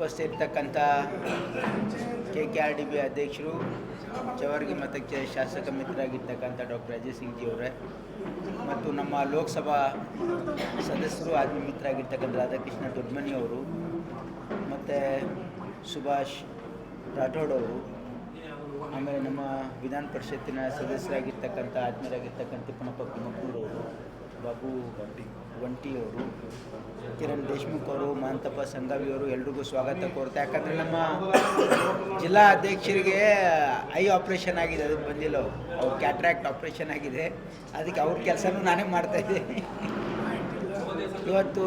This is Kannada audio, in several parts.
ಉಪಸ್ಥಿತರ್ತಕ್ಕಂಥ K K R D B ಅಧ್ಯಕ್ಷರು ಚವರ್ಗಿ ಮತಕ್ಕೆ ಶಾಸಕ ಮಿತ್ರರಾಗಿರ್ತಕ್ಕಂಥ ಡಾಕ್ಟರ್ ಅಜಯ್ ಸಿಂಗ್ ಜಿ ಅವರೇ ಮತ್ತು ನಮ್ಮ ಲೋಕಸಭಾ ಸದಸ್ಯರು ಆತ್ಮೀಯ ಮಿತ್ರರಾಗಿರ್ತಕ್ಕಂಥ ರಾಧಾಕೃಷ್ಣ ದೊಡ್ಮನಿ ಅವರು, ಮತ್ತು ಸುಭಾಷ್ ರಾಠೋಡ್ ಅವರು, ಆಮೇಲೆ ನಮ್ಮ ವಿಧಾನ ಪರಿಷತ್ತಿನ ಸದಸ್ಯರಾಗಿರ್ತಕ್ಕಂಥ, ಆತ್ಮೀಯರಾಗಿರ್ತಕ್ಕಂಥ ತಿಪ್ಪನಪ್ಪ ಕುಮಕ್ನೂರವರು ಬಾಬು ಒಂಟಿ ಅವರು ಕಿರಣ್ ದೇಶ್ಮುಖ್ ಅವರು ಮಹಂತಪ್ಪ ಸಂಗಾವಿ ಅವರು ಎಲ್ರಿಗೂ ಸ್ವಾಗತ ಕೋರ್ತಾ. ಯಾಕಂದರೆ ನಮ್ಮ ಜಿಲ್ಲಾ ಅಧ್ಯಕ್ಷರಿಗೆ ಐ ಆಪ್ರೇಷನ್ ಆಗಿದೆ ಅದಕ್ಕೆ ಬಂದಿಲ್ಲ ಅವ್ರು. ಕ್ಯಾಟ್ರಾಕ್ಟ್ ಆಪ್ರೇಷನ್ ಆಗಿದೆ. ಅದಕ್ಕೆ ಅವ್ರ ಕೆಲಸನೂ ನಾನೇ ಮಾಡ್ತಾಯಿದ್ದೆ ಇವತ್ತು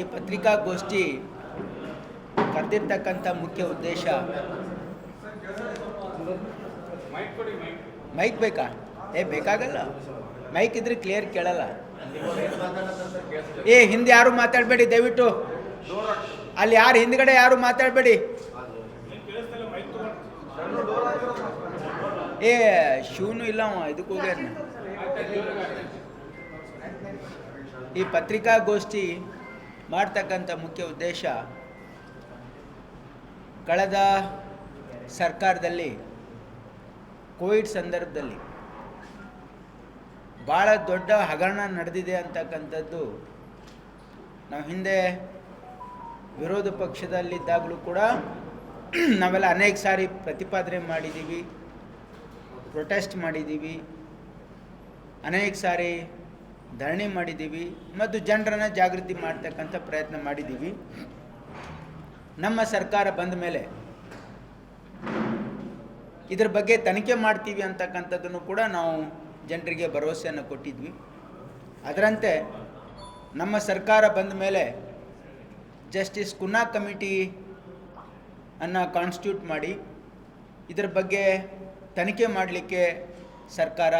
ಈ ಪತ್ರಿಕಾಗೋಷ್ಠಿ ಕರೆದಿರ್ತಕ್ಕಂಥ ಮುಖ್ಯ ಉದ್ದೇಶ ಮೈಕ್ ಬೇಕಾ? ಏ, ಬೇಕಾಗಲ್ಲ. ಮೈಕ್ ಇದ್ರೆ ಕ್ಲಿಯರ್ ಕೇಳಲ್ಲ. ಏ, ಹಿಂದೆ ಯಾರು ಮಾತಾಡಬೇಡಿ, ದಯವಿಟ್ಟು. ಅಲ್ಲಿ ಯಾರು ಹಿಂದ್ಗಡೆ ಯಾರು ಮಾತಾಡಬೇಡಿ. ಏ ಶಿವನು ಇಲ್ಲ ಇದಕ್ಕೆ ಹೋಗ್ಯಾರ ಈ ಪತ್ರಿಕಾಗೋಷ್ಠಿ ಮಾಡ್ತಕ್ಕಂಥ ಮುಖ್ಯ ಉದ್ದೇಶ, ಕಳೆದ ಸರ್ಕಾರದಲ್ಲಿ ಕೋವಿಡ್ ಸಂದರ್ಭದಲ್ಲಿ ಭಾಳ ದೊಡ್ಡ ಹಗರಣ ನಡೆದಿದೆ ಅಂತಕ್ಕಂಥದ್ದು. ನಾವು ಹಿಂದೆ ವಿರೋಧ ಪಕ್ಷದಲ್ಲಿದ್ದಾಗಲೂ ಕೂಡ ನಾವೆಲ್ಲ ಅನೇಕ ಸಾರಿ ಪ್ರತಿಪಾದನೆ ಮಾಡಿದ್ದೀವಿ ಪ್ರೊಟೆಸ್ಟ್ ಮಾಡಿದ್ದೀವಿ, ಅನೇಕ ಸಾರಿ ಧರಣಿ ಮಾಡಿದ್ದೀವಿ, ಮತ್ತು ಜನರನ್ನು ಜಾಗೃತಿ ಮಾಡ್ತಕ್ಕಂಥ ಪ್ರಯತ್ನ ಮಾಡಿದ್ದೀವಿ. ನಮ್ಮ ಸರ್ಕಾರ ಬಂದ ಮೇಲೆ ಇದ್ರ ಬಗ್ಗೆ ತನಿಖೆ ಮಾಡ್ತೀವಿ ಅಂತಕ್ಕಂಥದ್ದನ್ನು ಕೂಡ ನಾವು ಜನರಿಗೆ ಭರವಸೆಯನ್ನು ಕೊಟ್ಟಿದ್ವಿ. ಅದರಂತೆ ನಮ್ಮ ಸರ್ಕಾರ ಬಂದ ಮೇಲೆ ಜಸ್ಟಿಸ್ ಕುನ್ನಾ ಕಮಿಟಿ ಅನ್ನು ಕಾನ್ಸ್ಟಿಟ್ಯೂಟ್ ಮಾಡಿ ಇದರ ಬಗ್ಗೆ ತನಿಖೆ ಮಾಡಲಿಕ್ಕೆ ಸರ್ಕಾರ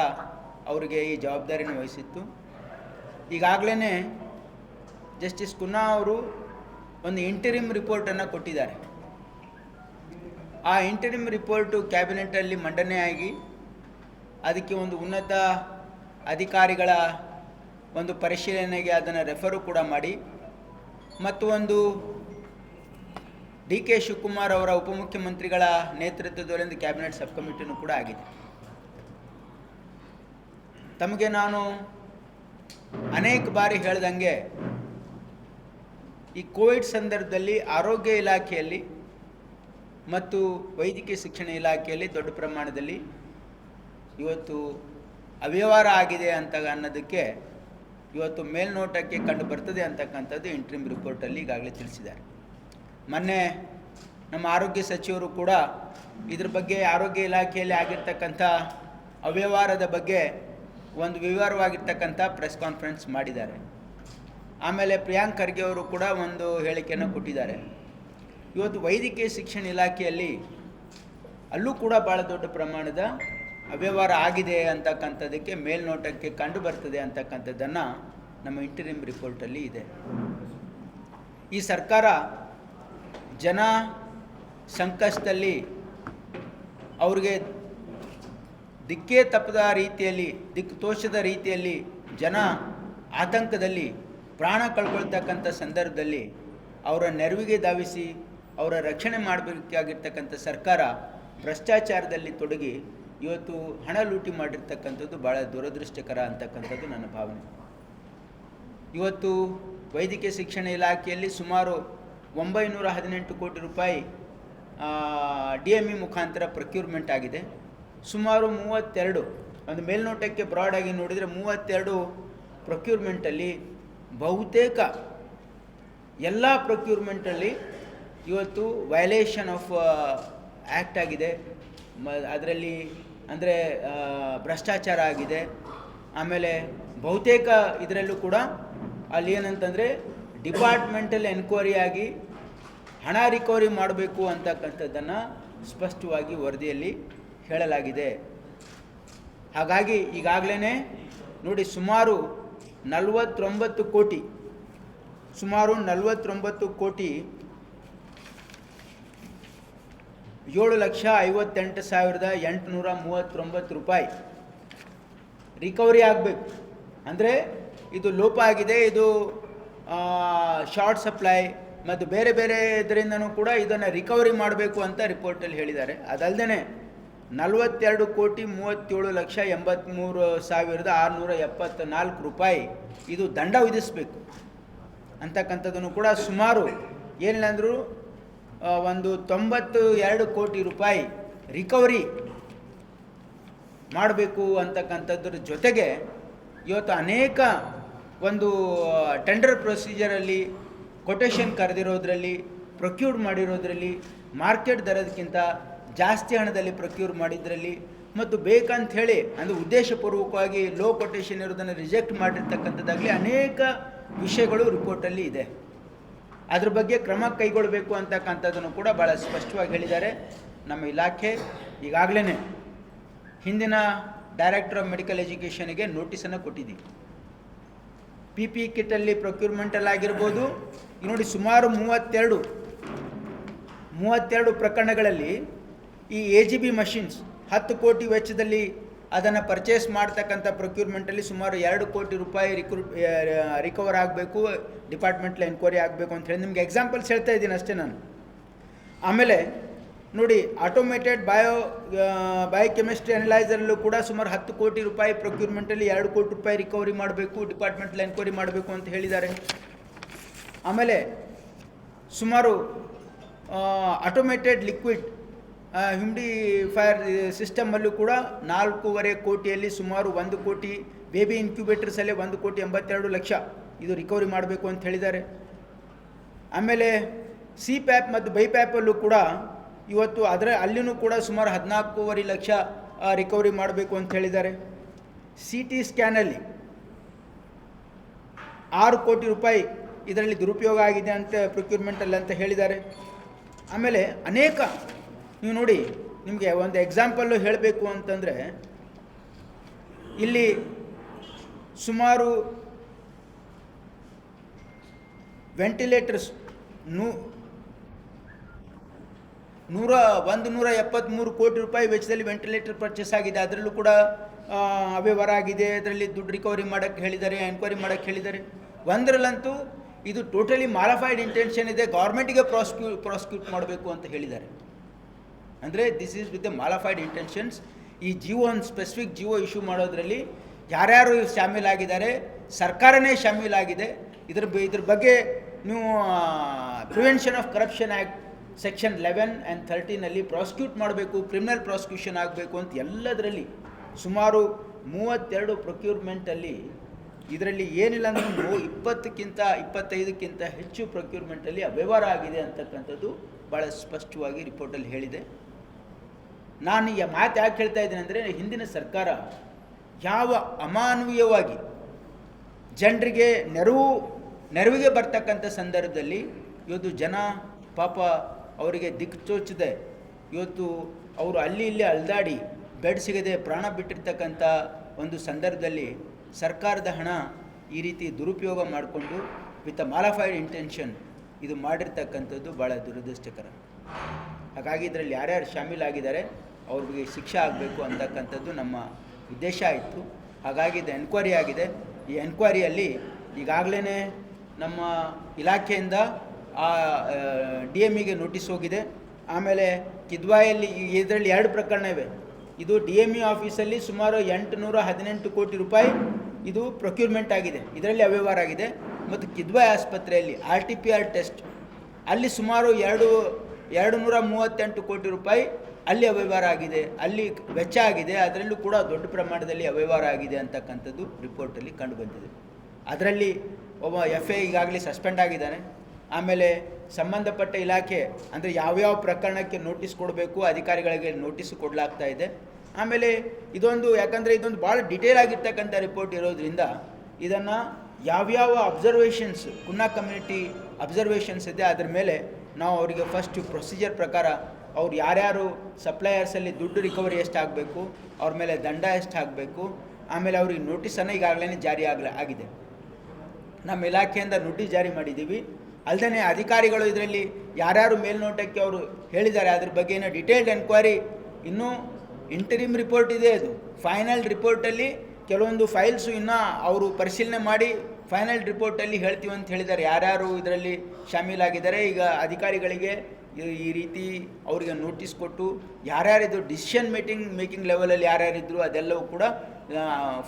ಅವರಿಗೆ ಈ ಜವಾಬ್ದಾರಿನ ವಹಿಸಿತ್ತು. ಈಗಾಗಲೇ ಜಸ್ಟಿಸ್ ಕುನ್ನಾ ಅವರು ಒಂದು ಇಂಟರಿಮ್ ರಿಪೋರ್ಟನ್ನು ಕೊಟ್ಟಿದ್ದಾರೆ. ಆ ಇಂಟರಿಮ್ ರಿಪೋರ್ಟು ಕ್ಯಾಬಿನೆಟಲ್ಲಿ ಮಂಡನೆಯಾಗಿ ಅದಕ್ಕೆ ಒಂದು ಉನ್ನತ ಅಧಿಕಾರಿಗಳ ಒಂದು ಪರಿಶೀಲನೆಗೆ ಅದನ್ನು ರೆಫರು ಕೂಡ ಮಾಡಿ. ಮತ್ತು ಒಂದು ಡಿ ಕೆ ಶಿವಕುಮಾರ್ ಅವರ ಉಪಮುಖ್ಯಮಂತ್ರಿಗಳ ನೇತೃತ್ವದಲ್ಲಿ ಒಂದು ಕ್ಯಾಬಿನೆಟ್ ಸಬ್ ಕಮಿಟಿನೂ ಕೂಡ ಆಗಿದೆ. ತಮಗೆ ನಾನು ಅನೇಕ ಬಾರಿ ಹೇಳ್ದಂಗೆ ಈ ಕೋವಿಡ್ ಸಂದರ್ಭದಲ್ಲಿ ಆರೋಗ್ಯ ಇಲಾಖೆಯಲ್ಲಿ ಮತ್ತು ವೈದ್ಯಕೀಯ ಶಿಕ್ಷಣ ಇಲಾಖೆಯಲ್ಲಿ ದೊಡ್ಡ ಪ್ರಮಾಣದಲ್ಲಿ ಇವತ್ತು ಅವ್ಯವಹಾರ ಆಗಿದೆ ಅಂತ ಅನ್ನೋದಕ್ಕೆ ಇವತ್ತು ಮೇಲ್ನೋಟಕ್ಕೆ ಕಂಡು ಬರ್ತದೆ ಅಂತಕ್ಕಂಥದ್ದು ಇಂಟ್ರಿಮ್ ರಿಪೋರ್ಟಲ್ಲಿ ಈಗಾಗಲೇ ತಿಳಿಸಿದ್ದಾರೆ. ಮೊನ್ನೆ ನಮ್ಮ ಆರೋಗ್ಯ ಸಚಿವರು ಕೂಡ ಇದ್ರ ಬಗ್ಗೆ ಆರೋಗ್ಯ ಇಲಾಖೆಯಲ್ಲಿ ಆಗಿರ್ತಕ್ಕಂಥ ಅವ್ಯವಹಾರದ ಬಗ್ಗೆ ಒಂದು ವಿವರವಾಗಿರ್ತಕ್ಕಂಥ ಪ್ರೆಸ್ ಕಾನ್ಫರೆನ್ಸ್ ಮಾಡಿದ್ದಾರೆ. ಆಮೇಲೆ ಪ್ರಿಯಾಂಕ್ ಖರ್ಗೆ ಅವರು ಕೂಡ ಒಂದು ಹೇಳಿಕೆಯನ್ನು ಕೊಟ್ಟಿದ್ದಾರೆ. ಇವತ್ತು ವೈದ್ಯಕೀಯ ಶಿಕ್ಷಣ ಇಲಾಖೆಯಲ್ಲಿ ಅಲ್ಲೂ ಕೂಡ ಭಾಳ ದೊಡ್ಡ ಪ್ರಮಾಣದ ಅವ್ಯವಹಾರ ಆಗಿದೆ ಅಂತಕ್ಕಂಥದ್ದಕ್ಕೆ ಮೇಲ್ನೋಟಕ್ಕೆ ಕಂಡು ಬರ್ತದೆ ಅಂತಕ್ಕಂಥದ್ದನ್ನು ನಮ್ಮ ಇಂಟರಿಮ್ ರಿಪೋರ್ಟಲ್ಲಿ ಇದೆ. ಈ ಸರ್ಕಾರ ಜನ ಸಂಕಷ್ಟದಲ್ಲಿ ಅವ್ರಿಗೆ ದಿಕ್ಕೇ ತಪ್ಪದ ರೀತಿಯಲ್ಲಿ ದಿಕ್ಕು ತೋಷದ ರೀತಿಯಲ್ಲಿ ಜನ ಆತಂಕದಲ್ಲಿ ಪ್ರಾಣ ಕಳ್ಕೊಳ್ತಕ್ಕಂಥ ಸಂದರ್ಭದಲ್ಲಿ ಅವರ ನೆರವಿಗೆ ಧಾವಿಸಿ ಅವರ ರಕ್ಷಣೆ ಮಾಡಬೇಕಾಗಿರ್ತಕ್ಕಂಥ ಸರ್ಕಾರ ಭ್ರಷ್ಟಾಚಾರದಲ್ಲಿ ತೊಡಗಿ ಇವತ್ತು ಹಣ ಲೂಟಿ ಮಾಡಿರ್ತಕ್ಕಂಥದ್ದು ಭಾಳ ದುರದೃಷ್ಟಕರ ಅಂತಕ್ಕಂಥದ್ದು ನನ್ನ ಭಾವನೆ. ಇವತ್ತು ವೈದ್ಯಕೀಯ ಶಿಕ್ಷಣ ಇಲಾಖೆಯಲ್ಲಿ ಸುಮಾರು ಒಂಬೈನೂರ ಹದಿನೆಂಟು ಕೋಟಿ ರೂಪಾಯಿ ಡಿ ಎಂ ಇ ಮುಖಾಂತರ ಪ್ರೊಕ್ಯೂರ್ಮೆಂಟ್ ಆಗಿದೆ. ಸುಮಾರು ಮೂವತ್ತೆರಡು, ಒಂದು ಮೇಲ್ನೋಟಕ್ಕೆ ಬ್ರಾಡಾಗಿ ನೋಡಿದರೆ ಮೂವತ್ತೆರಡು ಪ್ರೊಕ್ಯೂರ್ಮೆಂಟಲ್ಲಿ ಬಹುತೇಕ ಎಲ್ಲ ಪ್ರೊಕ್ಯೂರ್ಮೆಂಟಲ್ಲಿ ಇವತ್ತು ವಯಲೇಷನ್ ಆಫ್ ಆ್ಯಕ್ಟ್ ಆಗಿದೆ. ಮ, ಅದರಲ್ಲಿ ಅಂದರೆ ಭ್ರಷ್ಟಾಚಾರ ಆಗಿದೆ. ಆಮೇಲೆ ಬಹುತೇಕ ಇದರಲ್ಲೂ ಕೂಡ ಅಲ್ಲಿ ಏನಂತಂದರೆ ಡಿಪಾರ್ಟ್ಮೆಂಟಲ್ ಎನ್ಕ್ವೈರಿ ಆಗಿ ಹಣ ರಿಕವರಿ ಮಾಡಬೇಕು ಅಂತಕ್ಕಂಥದ್ದನ್ನು ಸ್ಪಷ್ಟವಾಗಿ ವರದಿಯಲ್ಲಿ ಹೇಳಲಾಗಿದೆ. ಹಾಗಾಗಿ ಈಗಾಗಲೇ ನೋಡಿ ಸುಮಾರು ನಲವತ್ತೊಂಬತ್ತು ಕೋಟಿ, ಸುಮಾರು ನಲವತ್ತೊಂಬತ್ತು ಕೋಟಿ ಏಳು ಲಕ್ಷ ಐವತ್ತೆಂಟು ಸಾವಿರದ ಎಂಟುನೂರ ಮೂವತ್ತೊಂಬತ್ತು ರೂಪಾಯಿ. ರಿಕವರಿ ಆಗಬೇಕು. ಅಂದರೆ ಇದು ಲೋಪ ಆಗಿದೆ, ಇದು ಶಾರ್ಟ್ ಸಪ್ಲೈ ಮತ್ತು ಬೇರೆ ಬೇರೆ ಇದರಿಂದನೂ ಕೂಡ ಇದನ್ನು ರಿಕವರಿ ಮಾಡಬೇಕು ಅಂತ ರಿಪೋರ್ಟಲ್ಲಿ ಹೇಳಿದ್ದಾರೆ. ಅದಲ್ಲದೆ ನಲವತ್ತೆರಡು ಕೋಟಿ ಮೂವತ್ತೇಳು ಲಕ್ಷ ಎಂಬತ್ತ್ಮೂರು ಸಾವಿರದ ಆರುನೂರ ಎಪ್ಪತ್ತ ನಾಲ್ಕು ರೂಪಾಯಿ ಇದು ದಂಡ ವಿಧಿಸಬೇಕು. ಅಂತಕ್ಕಂಥದ್ದನ್ನು ಕೂಡ ಸುಮಾರು ಏನಿಲ್ಲಂದರೂ ಒಂದು ತೊಂಬತ್ತು ಎರಡು ಕೋಟಿ ರೂಪಾಯಿ ರಿಕವರಿ ಮಾಡಬೇಕು ಅಂತಕ್ಕಂಥದ್ರ ಜೊತೆಗೆ ಇವತ್ತು ಅನೇಕ ಒಂದು ಟೆಂಡರ್ ಪ್ರೊಸೀಜರಲ್ಲಿ ಕೊಟೇಶನ್ ಕರೆದಿರೋದ್ರಲ್ಲಿ ಪ್ರೊಕ್ಯೂರ್ ಮಾಡಿರೋದ್ರಲ್ಲಿ ಮಾರ್ಕೆಟ್ ದರದಕ್ಕಿಂತ ಜಾಸ್ತಿ ಹಣದಲ್ಲಿ ಪ್ರೊಕ್ಯೂರ್ ಮಾಡಿದ್ರಲ್ಲಿ ಮತ್ತು ಬೇಕಂತ ಹೇಳಿ ಅಂದರೆ ಉದ್ದೇಶಪೂರ್ವಕವಾಗಿ ಲೋ ಕೊಟೇಶನ್ ಇರೋದನ್ನು ರಿಜೆಕ್ಟ್ ಮಾಡಿರ್ತಕ್ಕಂಥದ್ದಾಗಲಿ ಅನೇಕ ವಿಷಯಗಳು ರಿಪೋರ್ಟಲ್ಲಿ ಇದೆ. ಅದ್ರ ಬಗ್ಗೆ ಕ್ರಮ ಕೈಗೊಳ್ಳಬೇಕು ಅಂತಕ್ಕಂಥದ್ದನ್ನು ಕೂಡ ಭಾಳ ಸ್ಪಷ್ಟವಾಗಿ ಹೇಳಿದ್ದಾರೆ ನಮ್ಮ ಇಲಾಖೆ. ಈಗಾಗಲೇ ಹಿಂದಿನ ಡೈರೆಕ್ಟರ್ ಆಫ್ ಮೆಡಿಕಲ್ ಎಜುಕೇಷನ್ಗೆ ನೋಟಿಸನ್ನು ಕೊಟ್ಟಿದ್ದೀವಿ. ಪಿ ಪಿ ಕಿಟ್ಟಲ್ಲಿ ಪ್ರೊಕ್ಯೂರ್ಮೆಂಟಲ್ಲಿ ಆಗಿರ್ಬೋದು. ನೋಡಿ ಸುಮಾರು ಮೂವತ್ತೆರಡು ಮೂವತ್ತೆರಡು ಪ್ರಕರಣಗಳಲ್ಲಿ ಈ ಎ ಜಿ ಬಿ ಮಷಿನ್ಸ್ ಹತ್ತು ಕೋಟಿ ವೆಚ್ಚದಲ್ಲಿ ಅದನ್ನು ಪರ್ಚೇಸ್ ಮಾಡ್ತಕ್ಕಂಥ ಪ್ರೊಕ್ಯೂರ್ಮೆಂಟಲ್ಲಿ ಸುಮಾರು ಎರಡು ಕೋಟಿ ರೂಪಾಯಿ ರಿಕ್ರೂಟ್ ರಿಕವರ್ ಆಗಬೇಕು ಡಿಪಾರ್ಟ್ಮೆಂಟ್ಲ ಎನ್ಕ್ವೈರಿ ಆಗಬೇಕು ಅಂತ ಹೇಳಿ. ನಿಮಗೆ ಎಕ್ಸಾಂಪಲ್ಸ್ ಹೇಳ್ತಾ ಇದ್ದೀನಿ ಅಷ್ಟೇ ನಾನು. ಆಮೇಲೆ ನೋಡಿ ಆಟೋಮೇಟೆಡ್ ಬಯೋ ಬಯೋಕೆಮಿಸ್ಟ್ರಿ ಅನಲೈಸರಲ್ಲೂ ಕೂಡ ಸುಮಾರು ಹತ್ತು ಕೋಟಿ ರೂಪಾಯಿ ಪ್ರೊಕ್ಯೂರ್ಮೆಂಟಲ್ಲಿ ಎರಡು ಕೋಟಿ ರೂಪಾಯಿ ರಿಕವರಿ ಮಾಡಬೇಕು ಡಿಪಾರ್ಟ್ಮೆಂಟ್ಲ ಎನ್ಕ್ವೈರಿ ಮಾಡಬೇಕು ಅಂತ ಹೇಳಿದ್ದಾರೆ. ಆಮೇಲೆ ಸುಮಾರು ಆಟೋಮೇಟೆಡ್ ಲಿಕ್ವಿಡ್ ಹ್ಯುಮಿಡಿಫೈರ್ ಸಿಸ್ಟಮಲ್ಲೂ ಕೂಡ ನಾಲ್ಕೂವರೆ ಕೋಟಿಯಲ್ಲಿ ಸುಮಾರು ಒಂದು ಕೋಟಿ ಬೇಬಿ ಇನ್ಕ್ಯುಬೇಟರ್ಸಲ್ಲೇ ಒಂದು ಕೋಟಿ ಎಂಬತ್ತೆರಡು ಲಕ್ಷ ಇದು ರಿಕವರಿ ಮಾಡಬೇಕು ಅಂತ ಹೇಳಿದ್ದಾರೆ. ಆಮೇಲೆ ಸಿ ಪ್ಯಾಪ್ ಮತ್ತು ಬೈ ಪ್ಯಾಪಲ್ಲೂ ಕೂಡ ಇವತ್ತು ಅದರ ಅಲ್ಲಿನೂ ಕೂಡ ಸುಮಾರು ಹದಿನಾಲ್ಕೂವರೆ ಲಕ್ಷ ರಿಕವರಿ ಮಾಡಬೇಕು ಅಂತ ಹೇಳಿದ್ದಾರೆ. ಸಿ ಟಿ ಸ್ಕ್ಯಾನಲ್ಲಿ ಆರು ಕೋಟಿ ರೂಪಾಯಿ ಇದರಲ್ಲಿ ದುರುಪಯೋಗ ಆಗಿದೆ ಅಂತ ಪ್ರೊಕ್ಯೂರ್ಮೆಂಟಲ್ಲಿ ಅಂತ ಹೇಳಿದ್ದಾರೆ. ಆಮೇಲೆ ಅನೇಕ ನೀವು ನೋಡಿ, ನಿಮಗೆ ಒಂದು ಎಕ್ಸಾಂಪಲ್ಲು ಹೇಳಬೇಕು ಅಂತಂದರೆ, ಇಲ್ಲಿ ಸುಮಾರು ವೆಂಟಿಲೇಟರ್ಸ್ ನೂ, ನೂರ, ಒಂದು ನೂರ ಎಪ್ಪತ್ತ್ಮೂರು ಕೋಟಿ ರೂಪಾಯಿ ವೆಚ್ಚದಲ್ಲಿ ವೆಂಟಿಲೇಟರ್ ಪರ್ಚೇಸ್ ಆಗಿದೆ. ಅದರಲ್ಲೂ ಕೂಡ ಅವ್ಯವಹಾರ ಆಗಿದೆ. ಅದರಲ್ಲಿ ದುಡ್ಡು ರಿಕವರಿ ಮಾಡೋಕ್ಕೆ ಹೇಳಿದ್ದಾರೆ ಎನ್ಕ್ವೈರಿ ಮಾಡೋಕ್ಕೆ ಹೇಳಿದ್ದಾರೆ. ಒಂದರಲ್ಲಂತೂ ಇದು ಟೋಟಲಿ ಮಾಲಫೈಡ್ ಇಂಟೆನ್ಷನ್ ಇದೆ. ಗೌರ್ಮೆಂಟಿಗೆ ಪ್ರಾಸಿಕ್ಯೂ ಪ್ರಾಸಿಕ್ಯೂಟ್ ಮಾಡಬೇಕು ಅಂತ ಹೇಳಿದ್ದಾರೆ. ಅಂದರೆ this is with the mala fide intentions ಈ ಜಿಯೋ ಒಂದು ಸ್ಪೆಸಿಫಿಕ್ ಜಿಯೋ ಇಶ್ಯೂ ಮಾಡೋದ್ರಲ್ಲಿ ಯಾರ್ಯಾರು ಶಾಮೀಲಾಗಿದ್ದಾರೆ, ಸರ್ಕಾರನೇ ಶಾಮೀಲಾಗಿದೆ, ಇದ್ರ ಇದ್ರ ಬಗ್ಗೆ ನೀವು prevention of corruption act section eleven and ಥರ್ಟೀನಲ್ಲಿ prosecute ಮಾಡಬೇಕು ಕ್ರಿಮಿನಲ್ ಪ್ರಾಸಿಕ್ಯೂಷನ್ ಆಗಬೇಕು ಅಂತ ಎಲ್ಲದರಲ್ಲಿ ಸುಮಾರು ಮೂವತ್ತೆರಡು ಪ್ರೊಕ್ಯೂರ್ಮೆಂಟಲ್ಲಿ ಇದರಲ್ಲಿ ಏನಿಲ್ಲ ಅಂದ್ರೆ ಇಪ್ಪತ್ತಕ್ಕಿಂತ, ಇಪ್ಪತ್ತೈದಕ್ಕಿಂತ ಹೆಚ್ಚು ಪ್ರೊಕ್ಯೂರ್ಮೆಂಟಲ್ಲಿ ಅವ್ಯವಹಾರ ಆಗಿದೆ ಅಂತಕ್ಕಂಥದ್ದು ಭಾಳ ಸ್ಪಷ್ಟವಾಗಿ ರಿಪೋರ್ಟಲ್ಲಿ ಹೇಳಿದೆ. ನಾನು ಈ ಮಾತು ಯಾಕೆ ಹೇಳ್ತಾ ಇದ್ದೀನಿ ಅಂದರೆ ಹಿಂದಿನ ಸರ್ಕಾರ ಯಾವ ಅಮಾನವೀಯವಾಗಿ ಜನರಿಗೆ ನೆರವು, ನೆರವಿಗೆ ಬರ್ತಕ್ಕಂಥ ಸಂದರ್ಭದಲ್ಲಿ ಇವತ್ತು ಜನ ಪಾಪ ಅವರಿಗೆ ದಿಕ್ಚೋಚದೆ ಇವತ್ತು ಅವರು ಅಲ್ಲಿ ಇಲ್ಲಿ ಅಲ್ದಾಡಿ ಬೆಡ್ ಸಿಗದೆ ಪ್ರಾಣ ಬಿಟ್ಟಿರ್ತಕ್ಕಂಥ ಒಂದು ಸಂದರ್ಭದಲ್ಲಿ ಸರ್ಕಾರದ ಹಣ ಈ ರೀತಿ ದುರುಪಯೋಗ ಮಾಡಿಕೊಂಡು ವಿತ್ ಅ ಮಾಲಫೈಡ್ ಇಂಟೆನ್ಷನ್ ಇದು ಮಾಡಿರ್ತಕ್ಕಂಥದ್ದು ಭಾಳ ದುರದೃಷ್ಟಕರ. ಹಾಗಾಗಿ ಇದರಲ್ಲಿ ಯಾರ್ಯಾರು ಶಾಮೀಲಾಗಿದ್ದಾರೆ ಅವ್ರಿಗೆ ಶಿಕ್ಷೆ ಆಗಬೇಕು ಅಂತಕ್ಕಂಥದ್ದು ನಮ್ಮ ಉದ್ದೇಶ ಇತ್ತು. ಹಾಗಾಗಿ ಇದು ಎನ್ಕ್ವೈರಿ ಆಗಿದೆ. ಈ ಎನ್ಕ್ವೈರಿಯಲ್ಲಿ ಈಗಾಗಲೇ ನಮ್ಮ ಇಲಾಖೆಯಿಂದ ಆ ಡಿ ಎಂ ಇಗೆ ನೋಟಿಸ್ ಹೋಗಿದೆ. ಆಮೇಲೆ ಕಿದ್ವಾಯಲ್ಲಿ ಇದರಲ್ಲಿ ಎರಡು ಪ್ರಕರಣ ಇವೆ. ಇದು ಡಿ ಎಂ ಇ ಆಫೀಸಲ್ಲಿ ಸುಮಾರು ಎಂಟುನೂರ ಹದಿನೆಂಟು ಕೋಟಿ ರೂಪಾಯಿ ಇದು ಪ್ರೊಕ್ಯೂರ್ಮೆಂಟ್ ಆಗಿದೆ. ಇದರಲ್ಲಿ ಅವ್ಯವಹಾರ ಆಗಿದೆ. ಮತ್ತು ಕಿದ್ವಾಯ್ ಆಸ್ಪತ್ರೆಯಲ್ಲಿ R T P R test ಅಲ್ಲಿ ಸುಮಾರು ಎರಡು ಎರಡು ನೂರ ಮೂವತ್ತೆಂಟು ಕೋಟಿ ರೂಪಾಯಿ ಅಲ್ಲಿ ಅವ್ಯವಹಾರ ಆಗಿದೆ, ಅಲ್ಲಿ ವೆಚ್ಚ ಆಗಿದೆ, ಅದರಲ್ಲೂ ಕೂಡ ದೊಡ್ಡ ಪ್ರಮಾಣದಲ್ಲಿ ಅವ್ಯವಹಾರ ಆಗಿದೆ ಅಂತಕ್ಕಂಥದ್ದು ರಿಪೋರ್ಟಲ್ಲಿ ಕಂಡುಬಂದಿದೆ ಅದರಲ್ಲಿ ಒಬ್ಬ ಎಫ್ ಎ ಈಗಾಗಲೇ ಸಸ್ಪೆಂಡ್ ಆಗಿದ್ದಾನೆ. ಆಮೇಲೆ ಸಂಬಂಧಪಟ್ಟ ಇಲಾಖೆ, ಅಂದರೆ ಯಾವ್ಯಾವ ಪ್ರಕರಣಕ್ಕೆ ನೋಟಿಸ್ ಕೊಡಬೇಕು, ಅಧಿಕಾರಿಗಳಿಗೆ ನೋಟಿಸ್ ಕೊಡಲಾಗ್ತಾ ಇದೆ. ಆಮೇಲೆ ಇದೊಂದು, ಯಾಕಂದರೆ ಇದೊಂದು ಭಾಳ ಡಿಟೇಲ್ ಆಗಿರ್ತಕ್ಕಂಥ ರಿಪೋರ್ಟ್ ಇರೋದ್ರಿಂದ ಇದನ್ನು ಯಾವ್ಯಾವ ಅಬ್ಸರ್ವೇಷನ್ಸ್ ಕುನ್ನಾ ಕಮ್ಯುನಿಟಿ ಅಬ್ಸರ್ವೇಷನ್ಸ್ ಇದೆ, ಅದ್ರ ಮೇಲೆ ನಾವು ಅವರಿಗೆ ಫಸ್ಟ್ ಪ್ರೊಸೀಜರ್ ಪ್ರಕಾರ ಅವ್ರು ಯಾರ್ಯಾರು ಸಪ್ಲೈಯರ್ಸಲ್ಲಿ ದುಡ್ಡು ರಿಕವರಿ ಎಷ್ಟಾಗಬೇಕು, ಅವ್ರ ಮೇಲೆ ದಂಡ ಎಷ್ಟು ಹಾಕಬೇಕು ಆಮೇಲೆ ಅವ್ರಿಗೆ ನೋಟಿಸನ್ನು ಈಗಾಗಲೇ ಜಾರಿ ಆಗಲ, ಆಗಿದೆ. ನಮ್ಮ ಇಲಾಖೆಯಿಂದ ನೋಟಿಸ್ ಜಾರಿ ಮಾಡಿದ್ದೀವಿ ಅಲ್ಲದೇ ಅಧಿಕಾರಿಗಳು ಇದರಲ್ಲಿ ಯಾರ್ಯಾರು ಮೇಲ್ನೋಟಕ್ಕೆ ಅವರು ಹೇಳಿದ್ದಾರೆ, ಅದ್ರ ಬಗ್ಗೆ ಏನೋ ಡಿಟೇಲ್ಡ್ ಎನ್ಕ್ವೈರಿ ಇನ್ನೂ ಇಂಟರಿಮ್ ರಿಪೋರ್ಟ್ ಇದೆ ಅದು. ಫೈನಲ್ ರಿಪೋರ್ಟಲ್ಲಿ ಕೆಲವೊಂದು ಫೈಲ್ಸು ಇನ್ನೂ ಅವರು ಪರಿಶೀಲನೆ ಮಾಡಿ ಫೈನಲ್ ರಿಪೋರ್ಟಲ್ಲಿ ಹೇಳ್ತೀವಿ ಅಂತ ಹೇಳಿದ್ದಾರೆ. ಯಾರ್ಯಾರು ಇದರಲ್ಲಿ ಶಾಮೀಲಾಗಿದ್ದಾರೆ, ಈಗ ಅಧಿಕಾರಿಗಳಿಗೆ ಈ- ರೀತಿ ಅವರಿಗೆ ನೋಟಿಸ್ ಕೊಟ್ಟು ಯಾರ್ಯಾರಿದ್ರು ಡಿಸಿಷನ್ ಮೇಕಿಂಗ್ ಮೇಕಿಂಗ್ ಲೆವೆಲಲ್ಲಿ ಯಾರ್ಯಾರಿದ್ರು ಅದೆಲ್ಲವೂ ಕೂಡ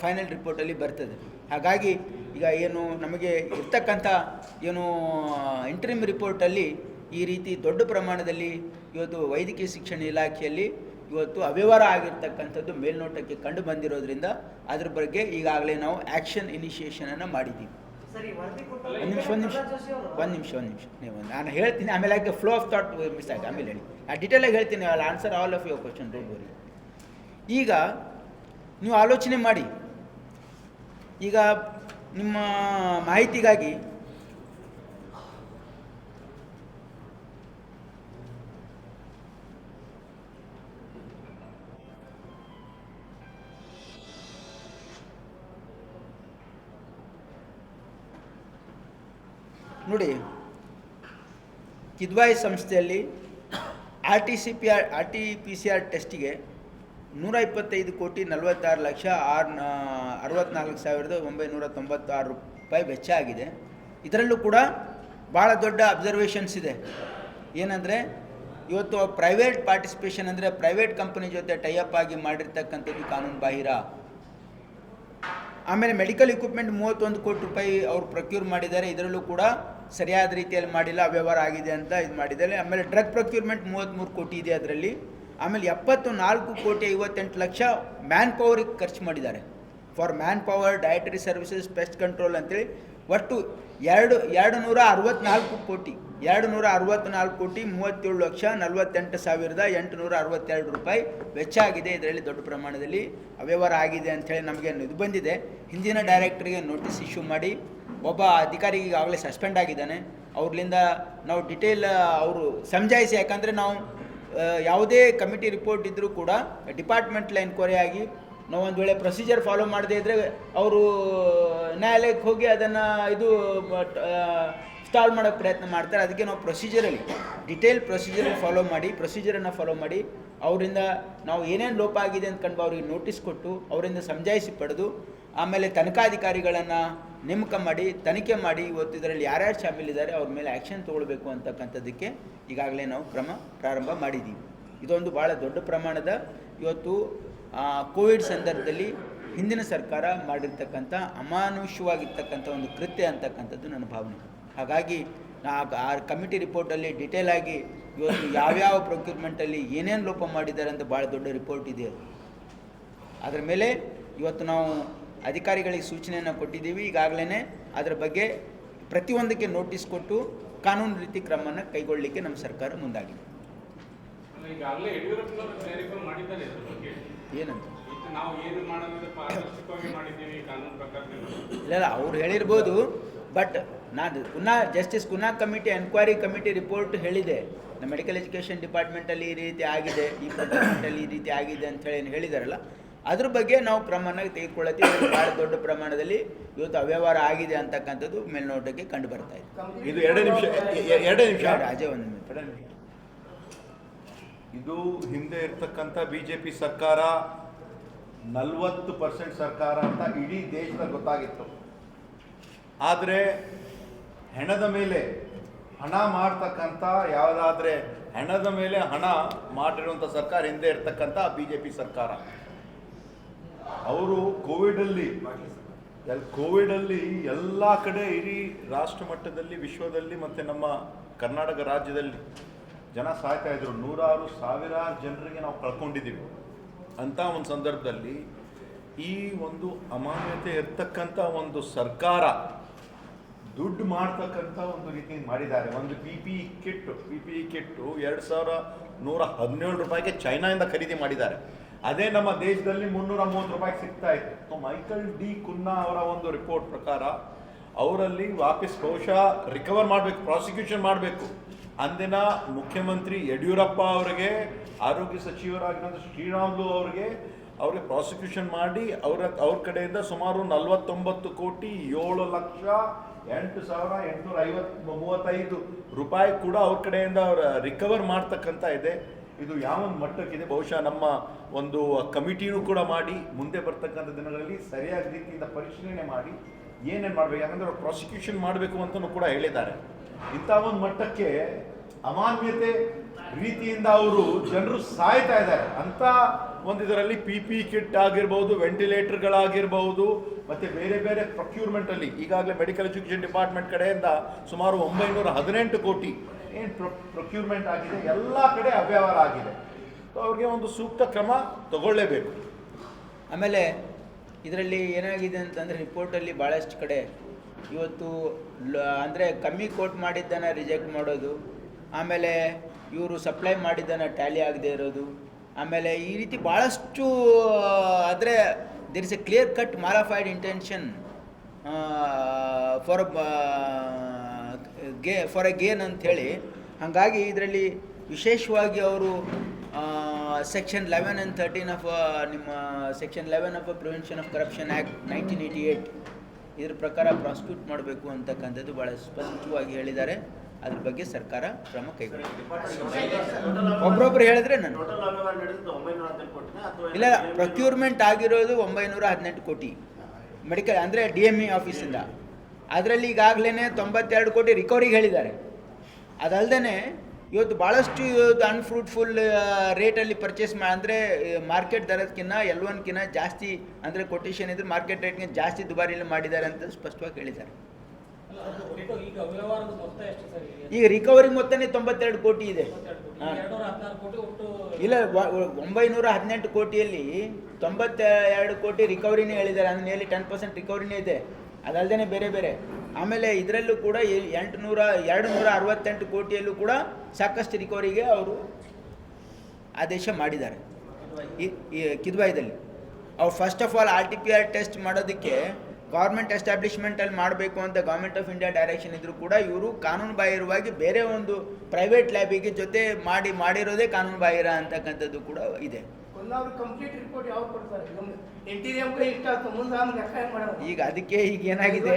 ಫೈನಲ್ ರಿಪೋರ್ಟಲ್ಲಿ ಬರ್ತದೆ. ಹಾಗಾಗಿ ಈಗ ಏನು ನಮಗೆ ಇರ್ತಕ್ಕಂಥ ಏನು ಇಂಟ್ರಿಮ್ ರಿಪೋರ್ಟಲ್ಲಿ ಈ ರೀತಿ ದೊಡ್ಡ ಪ್ರಮಾಣದಲ್ಲಿ ಇವತ್ತು ವೈದ್ಯಕೀಯ ಶಿಕ್ಷಣ ಇಲಾಖೆಯಲ್ಲಿ ಇವತ್ತು ಅವ್ಯವಹಾರ ಆಗಿರ್ತಕ್ಕಂಥದ್ದು ಮೇಲ್ನೋಟಕ್ಕೆ ಕಂಡು ಬಂದಿರೋದ್ರಿಂದ ಅದ್ರ ಬಗ್ಗೆ ಈಗಾಗಲೇ ನಾವು ಆ್ಯಕ್ಷನ್ ಇನಿಷಿಯೇಷನನ್ನು ಮಾಡಿದ್ದೀವಿ. ಒಂದು ನಿಮಿಷ ಒಂದು ನಿಮಿಷ. ಒಂದು ನಿಮಿಷ ಒಂದು ನಿಮಿಷ. ನೀವು ನಾನು ಹೇಳ್ತೀನಿ ಆಮೇಲೆ ಆಗಿ ಫ್ಲೋ ಆಫ್ ಥಾಟ್ ಮಿಸ್ ಆಗಿದೆ ಆಮೇಲೆ ಹೇಳಿ. ನಾನು ಆಗಿ ಹೇಳ್ತೀನಿ ಅಲ್ಲಿ answer all of your question don't ಈಗ ನೀವು ಆಲೋಚನೆ ಮಾಡಿ. ಈಗ ನಿಮ್ಮ ಮಾಹಿತಿಗಾಗಿ ನೋಡಿ, ಕಿದ್ವಾಯಿ ಸಂಸ್ಥೆಯಲ್ಲಿ R T C P R R T P C R ಟೆಸ್ಟಿಗೆ ನೂರ ಇಪ್ಪತ್ತೈದು ಕೋಟಿ ನಲವತ್ತಾರು ಲಕ್ಷ ಆರು ಅರವತ್ನಾಲ್ಕು ಸಾವಿರದ ಒಂಬೈನೂರ ತೊಂಬತ್ತಾರು ರೂಪಾಯಿ ವೆಚ್ಚ ಆಗಿದೆ. ಇದರಲ್ಲೂ ಕೂಡ ಭಾಳ ದೊಡ್ಡ ಅಬ್ಸರ್ವೇಷನ್ಸ್ ಇದೆ. ಏನಂದರೆ, ಇವತ್ತು ಪ್ರೈವೇಟ್ ಪಾರ್ಟಿಸಿಪೇಷನ್ ಅಂದರೆ ಪ್ರೈವೇಟ್ ಕಂಪನಿ ಜೊತೆ ಟೈಅಪ್ ಆಗಿ ಮಾಡಿರ್ತಕ್ಕಂಥದ್ದು ಕಾನೂನು ಬಾಹಿರ. ಆಮೇಲೆ ಮೆಡಿಕಲ್ ಇಕ್ವಿಪ್ಮೆಂಟ್ ಮೂವತ್ತೊಂದು ಕೋಟಿ ರೂಪಾಯಿ ಅವರು ಪ್ರೊಕ್ಯೂರ್ ಮಾಡಿದ್ದಾರೆ. ಇದರಲ್ಲೂ ಕೂಡ ಸರಿಯಾದ ರೀತಿಯಲ್ಲಿ ಮಾಡಿಲ್ಲ, ಅವ್ಯವಹಾರ ಆಗಿದೆ ಅಂತ ಇದು ಮಾಡಿದ್ದಾರೆ ಆಮೇಲೆ ಡ್ರಗ್ ಪ್ರೊಕ್ಯೂರ್ಮೆಂಟ್ ಮೂವತ್ತ್ಮೂರು ಕೋಟಿ ಇದೆ ಅದರಲ್ಲಿ. ಆಮೇಲೆ ಎಪ್ಪತ್ತು ನಾಲ್ಕು ಕೋಟಿ ಐವತ್ತೆಂಟು ಲಕ್ಷ ಮ್ಯಾನ್ ಪವರಿಗೆ ಖರ್ಚು ಮಾಡಿದ್ದಾರೆ. For manpower dietary services pest control ಅಂತೇಳಿ. ಒಟ್ಟು ಎರಡು ಎರಡು ನೂರ ಅರವತ್ತ್ನಾಲ್ಕು ಕೋಟಿ ಎರಡು ನೂರ ಅರವತ್ತ್ನಾಲ್ಕು ಕೋಟಿ ಮೂವತ್ತೇಳು ಲಕ್ಷ ನಲವತ್ತೆಂಟು ಸಾವಿರದ ಎಂಟುನೂರ ಅರವತ್ತೆರಡು ರೂಪಾಯಿ ವೆಚ್ಚ ಆಗಿದೆ ಇದರಲ್ಲಿ ದೊಡ್ಡ ಪ್ರಮಾಣದಲ್ಲಿ. ಅವ್ಯವಹಾರ ಆಗಿದೆ ಅಂಥೇಳಿ ನಮಗೆ ಇದು ಬಂದಿದೆ. ಹಿಂದಿನ ಡೈರೆಕ್ಟ್ರಿಗೆ ನೋಟಿಸ್ ಇಶ್ಯೂ ಮಾಡಿ ಒಬ್ಬ ಅಧಿಕಾರಿ ಈಗಾಗಲೇ ಸಸ್ಪೆಂಡ್ ಆಗಿದ್ದಾನೆ. ಅವ್ರಲಿಂದ ನಾವು ಡಿಟೇಲ್ ಅವರು ಸಮಜಾಯಿಸಿ, ಯಾಕಂದರೆ ನಾವು ಯಾವುದೇ ಕಮಿಟಿ ರಿಪೋರ್ಟ್ ಇದ್ದರೂ ಕೂಡ ಡಿಪಾರ್ಟ್ಮೆಂಟ್ಲ ಎನ್ಕ್ವೈರಿ ಆಗಿ ನಾವು ಒಂದು ವೇಳೆ ಪ್ರೊಸೀಜರ್ ಫಾಲೋ ಮಾಡದೇ ಇದ್ದರೆ ಅವರು ನ್ಯಾಯಾಲಯಕ್ಕೆ ಹೋಗಿ ಅದನ್ನು ಇದು ಸ್ಟಾಲ್ ಮಾಡೋಕ್ಕೆ ಪ್ರಯತ್ನ ಮಾಡ್ತಾರೆ. ಅದಕ್ಕೆ ನಾವು ಪ್ರೊಸೀಜರಲ್ಲಿ ಡಿಟೇಲ್ ಪ್ರೊಸೀಜರ್ ಫಾಲೋ ಮಾಡಿ ಪ್ರೊಸೀಜರನ್ನು ಫಾಲೋ ಮಾಡಿ, ಅವರಿಂದ ನಾವು ಏನೇನು ಲೋಪ ಆಗಿದೆ ಅಂತ ಕಂಡು ಅವರಿಗೆ ನೋಟಿಸ್ ಕೊಟ್ಟು, ಅವರಿಂದ ಸಮಜಾಯಿಸಿ ಪಡೆದು, ಆಮೇಲೆ ತನಿಖಾಧಿಕಾರಿಗಳನ್ನು ನೇಮಕ ಮಾಡಿ, ತನಿಖೆ ಮಾಡಿ, ಇವತ್ತು ಇದರಲ್ಲಿ ಯಾರ್ಯಾರು ಶಾಮೀಲಿದ್ದಾರೆ, ಅವ್ರ ಮೇಲೆ ಆ್ಯಕ್ಷನ್ ತೊಗೊಳ್ಬೇಕು ಅಂತಕ್ಕಂಥದ್ದಕ್ಕೆ ಈಗಾಗಲೇ ನಾವು ಕ್ರಮ ಪ್ರಾರಂಭ ಮಾಡಿದ್ದೀವಿ. ಇದೊಂದು ಭಾಳ ದೊಡ್ಡ ಪ್ರಮಾಣದ ಇವತ್ತು ಕೋವಿಡ್ ಸಂದರ್ಭದಲ್ಲಿ ಹಿಂದಿನ ಸರ್ಕಾರ ಮಾಡಿರ್ತಕ್ಕಂಥ ಅಮಾನುಷ್ಯವಾಗಿರ್ತಕ್ಕಂಥ ಒಂದು ಕೃತ್ಯ ಅಂತಕ್ಕಂಥದ್ದು ನನ್ನ ಭಾವನೆ. ಹಾಗಾಗಿ ಆ ಕಮಿಟಿ ರಿಪೋರ್ಟಲ್ಲಿ ಡಿಟೇಲ್ ಆಗಿ ಇವತ್ತು ಯಾವ್ಯಾವ ಪ್ರೊಕ್ಯೂರ್ಮೆಂಟಲ್ಲಿ ಏನೇನು ಲೋಪ ಮಾಡಿದ್ದಾರೆ ಅಂತ ಭಾಳ ದೊಡ್ಡ ರಿಪೋರ್ಟ್ ಇದೆ. ಅದು ಅದರ ಮೇಲೆ ಇವತ್ತು ನಾವು ಅಧಿಕಾರಿಗಳಿಗೆ ಸೂಚನೆಯನ್ನು ಕೊಟ್ಟಿದ್ದೀವಿ. ಈಗಾಗಲೇ ಅದರ ಬಗ್ಗೆ ಪ್ರತಿಯೊಂದಕ್ಕೆ ನೋಟಿಸ್ ಕೊಟ್ಟು ಕಾನೂನು ರೀತಿ ಕ್ರಮವನ್ನು ಕೈಗೊಳ್ಳಲಿಕ್ಕೆ ನಮ್ಮ ಸರ್ಕಾರ ಮುಂದಾಗಿದೆ. ಏನಂತ? ಇಲ್ಲ ಅವ್ರು ಹೇಳಿರ್ಬೋದು ಬಟ್ ನಾನು ಪುನಃ justice Cunha committee enquiry committee report ಹೇಳಿದೆ. ನಮ್ಮ ಮೆಡಿಕಲ್ ಎಜುಕೇಷನ್ ಡಿಪಾರ್ಟ್ಮೆಂಟಲ್ಲಿ ಈ ರೀತಿ ಆಗಿದೆ ಈ ಡಿಪಾರ್ಟ್ಮೆಂಟಲ್ಲಿ ಈ ರೀತಿ ಆಗಿದೆ ಅಂತ ಹೇಳಿ ಏನು ಹೇಳಿದಾರಲ್ಲ ಅದ್ರ ಬಗ್ಗೆ ನಾವು ಕ್ರಮನ ತೆಗೆದುಕೊಳ್ಳತ್ತೀವಿ. ಭಾಳ ದೊಡ್ಡ ಪ್ರಮಾಣದಲ್ಲಿ ಇವತ್ತು ಅವ್ಯವಹಾರ ಆಗಿದೆ ಅಂತಕ್ಕಂಥದ್ದು ಮೇಲ್ನೋಟಕ್ಕೆ ಕಂಡು ಬರ್ತಾ ಇದೆ. ಇದು ಎರಡೇ ನಿಮಿಷ ಎರಡೇ ನಿಮಿಷ. ರಾಜೇ ಒಂದು ನಿಮಿಷ. ಇದು ಹಿಂದೆ ಇರ್ತಕ್ಕಂಥ ಬಿ ಜೆ ಪಿ ಸರ್ಕಾರ ನಲವತ್ತು ಪರ್ಸೆಂಟ್ ಸರ್ಕಾರ ಅಂತ ಇಡೀ ದೇಶದ ಗೊತ್ತಾಗಿತ್ತು. ಆದರೆ ಹೆಣದ ಮೇಲೆ ಹಣ ಮಾಡ್ತಕ್ಕಂಥ ಯಾವುದಾದ್ರೆ ಹೆಣದ ಮೇಲೆ ಹಣ ಮಾಡಿರುವಂಥ ಸರ್ಕಾರ ಹಿಂದೆ ಇರ್ತಕ್ಕಂಥ ಬಿ ಜೆ ಪಿ ಸರ್ಕಾರ. ಅವರು ಕೋವಿಡಲ್ಲಿ ಕೋವಿಡ್ ಕೋವಿಡಲ್ಲಿ ಎಲ್ಲ ಕಡೆ ಇಡೀ ರಾಷ್ಟ್ರ ಮಟ್ಟದಲ್ಲಿ, ವಿಶ್ವದಲ್ಲಿ ಮತ್ತು ನಮ್ಮ ಕರ್ನಾಟಕ ರಾಜ್ಯದಲ್ಲಿ ಜನ ಸಾಯ್ತಾ ಇದ್ರು. ನೂರಾರು ಸಾವಿರಾರು ಜನರಿಗೆ ನಾವು ಕಳ್ಕೊಂಡಿದ್ದೀವಿ. ಅಂತ ಒಂದು ಸಂದರ್ಭದಲ್ಲಿ ಈ ಒಂದು ಅಮಾನ್ಯತೆ ಇರ್ತಕ್ಕಂಥ ಒಂದು ಸರ್ಕಾರ ದುಡ್ಡು ಮಾಡ್ತಕ್ಕಂಥ ಒಂದು ರೀತಿ ಮಾಡಿದ್ದಾರೆ. ಒಂದು P P kit P P kit ಎರಡು ಸಾವಿರ ನೂರ ಹದಿನೇಳು ರೂಪಾಯಿಗೆ ಚೈನಾದಿಂದ ಖರೀದಿ ಮಾಡಿದ್ದಾರೆ. ಅದೇ ನಮ್ಮ ದೇಶದಲ್ಲಿ ಮುನ್ನೂರ ಮೂವತ್ತು ರೂಪಾಯಿಗೆ ಸಿಗ್ತಾ ಇತ್ತು. ಮೈಕಲ್ ಡಿ ಕುನ್ನಾ ಅವರ ಒಂದು ರಿಪೋರ್ಟ್ ಪ್ರಕಾರ ಅವರಲ್ಲಿ ವಾಪಸ್ ಬಹುಶಃ ರಿಕವರ್ ಮಾಡಬೇಕು ಪ್ರಾಸಿಕ್ಯೂಷನ್ ಮಾಡಬೇಕು. ಅಂದಿನ ಮುಖ್ಯಮಂತ್ರಿ ಯಡಿಯೂರಪ್ಪ ಅವರಿಗೆ, ಆರೋಗ್ಯ ಸಚಿವರಾಗಿರೋದು ಶ್ರೀರಾಮ್ಲು ಅವರಿಗೆ ಅವರಿಗೆ ಪ್ರಾಸಿಕ್ಯೂಷನ್ ಮಾಡಿ ಅವರ, ಅವ್ರ ಕಡೆಯಿಂದ ಸುಮಾರು ನಲವತ್ತೊಂಬತ್ತು ಕೋಟಿ ಏಳು ಲಕ್ಷ ಎಂಟು ಸಾವಿರ ಎಂಟುನೂರ ಐವತ್ತು ಮೂವತ್ತೈದು ರೂಪಾಯಿ ಕೂಡ ಅವ್ರ ಕಡೆಯಿಂದ ಅವರ ರಿಕವರ್ ಮಾಡ್ತಕ್ಕಂಥ ಇದೆ. ಇದು ಯಾವ ಒಂದು ಮಟ್ಟಕ್ಕಿದೆ? ಬಹುಶಃ ನಮ್ಮ ಒಂದು ಕಮಿಟಿನೂ ಕೂಡ ಮಾಡಿ, ಮುಂದೆ ಬರ್ತಕ್ಕಂಥ ದಿನಗಳಲ್ಲಿ ಸರಿಯಾದ ರೀತಿಯಿಂದ ಪರಿಶೀಲನೆ ಮಾಡಿ, ಏನೇನು ಮಾಡಬೇಕು, ಯಾಕಂದರೆ ಪ್ರಾಸಿಕ್ಯೂಷನ್ ಮಾಡಬೇಕು ಅಂತಲೂ ಕೂಡ ಹೇಳಿದ್ದಾರೆ. ಇಂಥ ಒಂದು ಮಟ್ಟಕ್ಕೆ ಅಮಾನ್ಯತೆ ರೀತಿಯಿಂದ ಅವರು ಜನರು ಸಾಯ್ತಾ ಇದ್ದಾರೆ. ಅಂತ ಒಂದು ಇದರಲ್ಲಿ ಪಿ ಪಿ ಕಿಟ್ ಆಗಿರ್ಬೋದು, ವೆಂಟಿಲೇಟರ್ಗಳಾಗಿರ್ಬೋದು, ಮತ್ತು ಬೇರೆ ಬೇರೆ ಪ್ರೊಕ್ಯೂರ್ಮೆಂಟಲ್ಲಿ ಈಗಾಗಲೇ ಮೆಡಿಕಲ್ ಎಜುಕೇಷನ್ ಡಿಪಾರ್ಟ್ಮೆಂಟ್ ಕಡೆಯಿಂದ ಸುಮಾರು ಒಂಬೈನೂರ ಹದಿನೆಂಟು ಕೋಟಿ ಏನು ಪ್ರೊ ಪ್ರೊಕ್ಯೂರ್ಮೆಂಟ್ ಆಗಿದೆ, ಎಲ್ಲ ಕಡೆ ಅವ್ಯವಹಾರ ಆಗಿದೆ. ಸೊ ಅವ್ರಿಗೆ ಒಂದು ಸೂಕ್ತ ಕ್ರಮ ತಗೊಳ್ಳೇಬೇಕು. ಆಮೇಲೆ ಇದರಲ್ಲಿ ಏನಾಗಿದೆ ಅಂತಂದರೆ ರಿಪೋರ್ಟಲ್ಲಿ ಭಾಳಷ್ಟು ಕಡೆ ಇವತ್ತು ಅಂದರೆ ಕಮ್ಮಿ ಕೋಟ್ ಮಾಡಿದ್ದನ್ನು ರಿಜೆಕ್ಟ್ ಮಾಡೋದು, ಆಮೇಲೆ ಇವರು ಸಪ್ಲೈ ಮಾಡಿದ್ದನ್ನು ಟ್ಯಾಲಿ ಆಗದೆ ಇರೋದು, ಆಮೇಲೆ ಈ ರೀತಿ ಭಾಳಷ್ಟು ಅಂದರೆ there is a clear cut mala fide intention for ಗೆ ಫಾರ್ ಎ ಗೇನ್ ಅಂಥೇಳಿ, ಹಾಗಾಗಿ ಇದರಲ್ಲಿ ವಿಶೇಷವಾಗಿ ಅವರು section eleven and thirteen of ನಿಮ್ಮ section eleven of prevention of corruption act nineteen eighty eight ಇದ್ರ ಪ್ರಕಾರ ಪ್ರಾಸಿಕ್ಯೂಟ್ ಮಾಡಬೇಕು ಅಂತಕ್ಕಂಥದ್ದು ಭಾಳ ಸ್ಪಷ್ಟವಾಗಿ ಹೇಳಿದ್ದಾರೆ. ಅದ್ರ ಬಗ್ಗೆ ಸರ್ಕಾರ ಕ್ರಮ ಕೈಗೊಳ್ಳುತ್ತೆ. ಒಬ್ರೊಬ್ರು ಹೇಳಿದ್ರೆ ನಾನು ಇಲ್ಲ ಪ್ರೊಕ್ಯೂರ್ಮೆಂಟ್ ಆಗಿರೋದು ಒಂಬೈನೂರ ಹದಿನೆಂಟು ಕೋಟಿ. ಮೆಡಿಕಲ್ ಅಂದರೆ ಡಿ ಎಂ ಇ ಆಫೀಸಿಂದ ಅದರಲ್ಲಿ ಈಗಾಗಲೇ ತೊಂಬತ್ತೆರಡು ಕೋಟಿ ರಿಕವರಿಗೆ ಹೇಳಿದ್ದಾರೆ. ಅದಲ್ಲದೆ ಇವತ್ತು ಭಾಳಷ್ಟು ಇವತ್ತು ಅನ್ಫ್ರೂಟ್ಫುಲ್ ರೇಟಲ್ಲಿ ಪರ್ಚೇಸ್ ಮಾ, ಅಂದರೆ ಮಾರ್ಕೆಟ್ ದರದಕ್ಕಿಂತ ಎಲ್ ಒನ್ಕಿಂತ ಜಾಸ್ತಿ, ಅಂದರೆ ಕೊಟೇಷನ್ ಇದ್ರೆ ಮಾರ್ಕೆಟ್ ರೇಟ್ಗಿಂತ ಜಾಸ್ತಿ ದುಬಾರಿಯಲ್ಲಿ ಮಾಡಿದ್ದಾರೆ ಅಂತ ಸ್ಪಷ್ಟವಾಗಿ ಹೇಳಿದ್ದಾರೆ. ಈಗ ರಿಕವರಿ ಮೊತ್ತನೇ ತೊಂಬತ್ತೆರಡು ಕೋಟಿ ಇದೆ. ಇಲ್ಲ ಒಂಬೈನೂರ ಹದಿನೆಂಟು ಕೋಟಿಯಲ್ಲಿ ತೊಂಬತ್ತೆರಡು ಕೋಟಿ ರಿಕವರಿನೇ ಹೇಳಿದ್ದಾರೆ. ಅಂದ್ರೆ ಟೆನ್ ಪರ್ಸೆಂಟ್ ರಿಕವರಿನೇ ಇದೆ. ಅದಲ್ಲದೆ ಬೇರೆ ಬೇರೆ. ಆಮೇಲೆ ಇದರಲ್ಲೂ ಕೂಡ ಎಂಟುನೂರ ಎರಡು ನೂರ ಅರವತ್ತೆಂಟು ಕೋಟಿಯಲ್ಲೂ ಕೂಡ ಸಾಕಷ್ಟು ರಿಕವರಿಗೆ ಅವರು ಆದೇಶ ಮಾಡಿದ್ದಾರೆ. ಈ ಕಿದ್ವಾಯದಲ್ಲಿ. ಅವ್ರು first of all R T P R test ಮಾಡೋದಕ್ಕೆ ಗೌರ್ಮೆಂಟ್ ಎಸ್ಟಾಬ್ಲಿಷ್ಮೆಂಟಲ್ಲಿ ಮಾಡಬೇಕು ಅಂತ ಗೌರ್ಮೆಂಟ್ ಆಫ್ ಇಂಡಿಯಾ ಡೈರೆಕ್ಷನ್ ಇದ್ದರೂ ಕೂಡ ಇವರು ಕಾನೂನು ಬಾಹಿರವಾಗಿ ಬೇರೆ ಒಂದು ಪ್ರೈವೇಟ್ ಲ್ಯಾಬಿಗೆ ಜೊತೆ ಮಾಡಿ ಮಾಡಿರೋದೇ ಕಾನೂನು ಬಾಹಿರ ಅಂತಕ್ಕಂಥದ್ದು ಕೂಡ ಇದೆ. ಒಂದಾದ್ರು ಕಂಪ್ಲೀಟ್ ರಿಪೋರ್ಟ್ ಯಾವಾಗ ಕೊಡ್ತಾರೆ? ಇಂಟೀರಿಯಮ್ ಇಷ್ಟ ಆಯ್ತು ಮುಂದೆ ಆಮೇಲೆ ಲೆಕ್ಕ ಹೆಂಗ್ ಮಾಡೋದು? ಈಗ ಅದಕ್ಕೆ ಈಗ ಏನಾಗಿದೆ?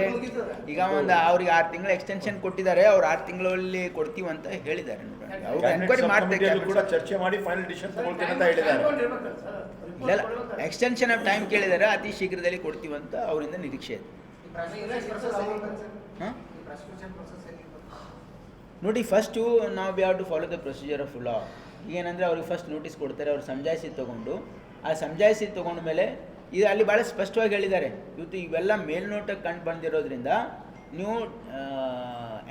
ಈಗ ಒಂದು ಅವ್ರಿಗೆ ಆರು ತಿಂಗಳ ಎಕ್ಸ್ಟೆನ್ಷನ್ ಕೊಟ್ಟಿದ್ದಾರೆ. ಅವ್ರು ಆರು ತಿಂಗಳಲ್ಲಿ ಕೊಡ್ತೀವಿ ಅಂತ ಹೇಳಿದ್ದಾರೆ ನೋಡೋಣ. ಅವ್ರು ಎನ್ಕ್ವೈರಿ ಕಮಿಟಿಯಲ್ಲೂ ಕೂಡ ಚರ್ಚೆ ಮಾಡಿ ಫೈನಲ್ ಡಿಸಿಷನ್ ತಗೊಳ್ತೀನಿ ಅಂತ ಹೇಳಿದ್ದಾರೆ. ಇಲ್ಲ ಎಕ್ಸ್ಟೆನ್ಷನ್ ಆಫ್ ಟೈಮ್ ಕೇಳಿದ್ದಾರೆ. ಅತಿ ಶೀಘ್ರದಲ್ಲಿ ಕೊಡ್ತೀವಿ ಅಂತ ಅವರಿಂದ ನಿರೀಕ್ಷೆ ಇದೆ. ನೋಡಿ ಫಸ್ಟು ನಾವು we have to follow the procedure of law ಏನಂದರೆ ಅವ್ರಿಗೆ ಫಸ್ಟ್ ನೋಟಿಸ್ ಕೊಡ್ತಾರೆ, ಅವ್ರು ಸಮಜಾಯಿಸಿ ತೊಗೊಂಡು. ಆ ಸಮಜಾಯಿಸಿ ತೊಗೊಂಡ್ಮೇಲೆ ಇದು ಅಲ್ಲಿ ಭಾಳ ಸ್ಪಷ್ಟವಾಗಿ ಹೇಳಿದ್ದಾರೆ. ಇವತ್ತು ಇವೆಲ್ಲ ಮೇಲ್ನೋಟಕ್ಕೆ ಕಂಡು ಬಂದಿರೋದ್ರಿಂದ ನೀವು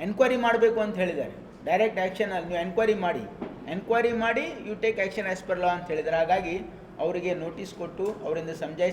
ಎನ್ಕ್ವೈರಿ ಮಾಡಬೇಕು ಅಂತ ಹೇಳಿದ್ದಾರೆ. ಡೈರೆಕ್ಟ್ ಆ್ಯಕ್ಷನ್ ಅಲ್ಲಿ ನೀವು ಎನ್ಕ್ವೈರಿ ಮಾಡಿ. ಎನ್ಕ್ವೈರಿ ಮಾಡಿ you take action as per law ಅಂತ ಹೇಳಿದ್ದಾರೆ. ಹಾಗಾಗಿ ಅವರಿಗೆ ನೋಟಿಸ್ ಕೊಟ್ಟು, ಅವರಿಂದ ಸಮಜಾಯಿಸಿ